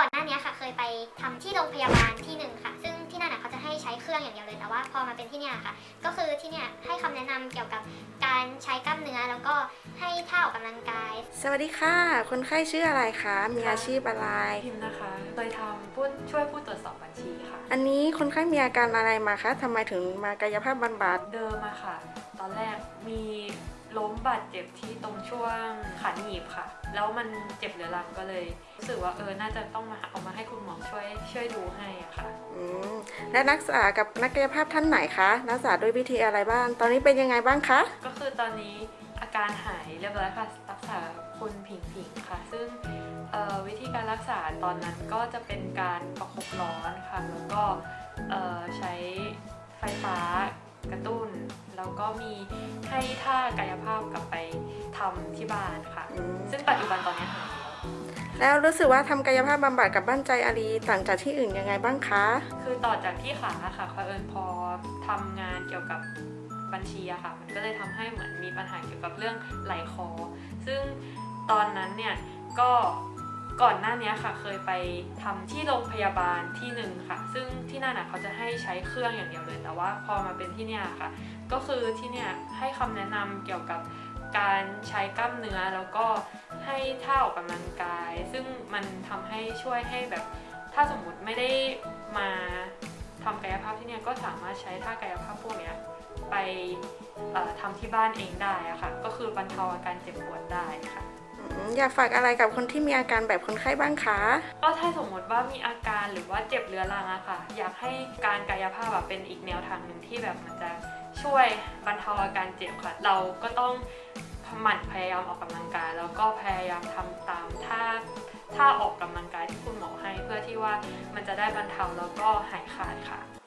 ก่อนหน้านี้ค่ะเคยไปทำที่โรงพยาบาลที่หนึ่งค่ะ ซึ่งที่นั่นน่ะเขาจะให้ใช้เครื่องอย่างเดียวเลย แต่ว่าพอมาเป็นที่เนี่ยค่ะ ก็คือที่เนี่ยให้คำแนะนำเกี่ยวกับการใช้กล้ามเนื้อแล้วก็ให้ท่าออกกำลังกาย สวัสดีค่ะ คนไข้ชื่ออะไรคะ มีอาชีพอะไร พิมพ์นะคะ เคยทำผู้ช่วยผู้ตรวจสอบบัญชีค่ะ อันนี้คนไข้มีอาการอะไรมาคะทำไมถึงมากายภาพบำบัด เดิมอะค่ะ ตอนแรกมีล้ม บาดเจ็บที่ตรงช่วงขาหนีบค่ะ แล้วมันเจ็บเรื้อรังก็เลย รู้สึกว่าเออน่าจะต้องมาเอามาให้คุณหมอช่วยช่วยดูให้อะค่ะ อืมและรักษากับนักกายภาพท่านไหนคะรักษาด้วยวิธีอะไรบ้าง ตอนนี้เป็นยังไงบ้างคะ ก็คือตอนนี้อาการหายเรียบร้อยค่ะรักษาคุณผิงผิงค่ะ ซึ่งเอ่อวิธีการรักษาตอนนั้นก็จะเป็นการประคบร้อนค่ะ แล้วก็เอ่อใช้ไฟฟ้ากระตุ้น แล้วก็มีให้ท่ากายภาพกลับไปทำที่บ้านค่ะ อืมซึ่งปัจจุบันตอนนี้หายแล้ว แล้วรู้สึกว่าทำกายภาพบำบัดกับบ้านใจอารีต่างจากที่อื่นยังไงบ้างคะ คือต่อจากที่ขาค่ะพอเอิญพอทำงานเกี่ยวกับบัญชีอะค่ะ มันก็เลยทำให้เหมือนมีปัญหาเกี่ยวกับเรื่องไหลคอ ซึ่งตอนนั้นเนี่ยก็ ก่อนหน้านี้ค่ะเคยไปทำที่โรงพยาบาลที่หนึ่งค่ะ ซึ่งที่นั่นน่ะเขาจะให้ใช้เครื่องอย่างเดียวเลย แต่ว่าพอมาเป็นที่เนี่ยค่ะ ก็คือที่เนี่ยให้คำแนะนำเกี่ยวกับการใช้กล้ามเนื้อแล้วก็ให้ท่าออกกำลังกาย ซึ่งมันทำให้ช่วยให้แบบถ้าสมมุติไม่ได้มาทำกายภาพที่เนี่ยก็สามารถใช้ท่ากายภาพพวกเนี้ยไปเอ่อทำที่บ้านเองได้อะค่ะ ก็คือบรรเทาอาการเจ็บปวดได้ค่ะ อยากฝากอะไรกับคนที่มีอาการแบบคนไข้บ้างคะก็ถ้าสมมติว่ามีอาการหรือว่าเจ็บเรื้อรังอะค่ะ อยากให้การกายภาพอะเป็นอีกแนวทางหนึ่งที่แบบมันจะช่วยบรรเทาอาการเจ็บค่ะ เราก็ต้องหมั่นพยายามออกกำลังกาย แล้วก็พยายามทำตามท่าท่าออกกำลังกายที่คุณหมอให้ เพื่อที่ว่ามันจะได้บรรเทาแล้วก็หายขาดค่ะ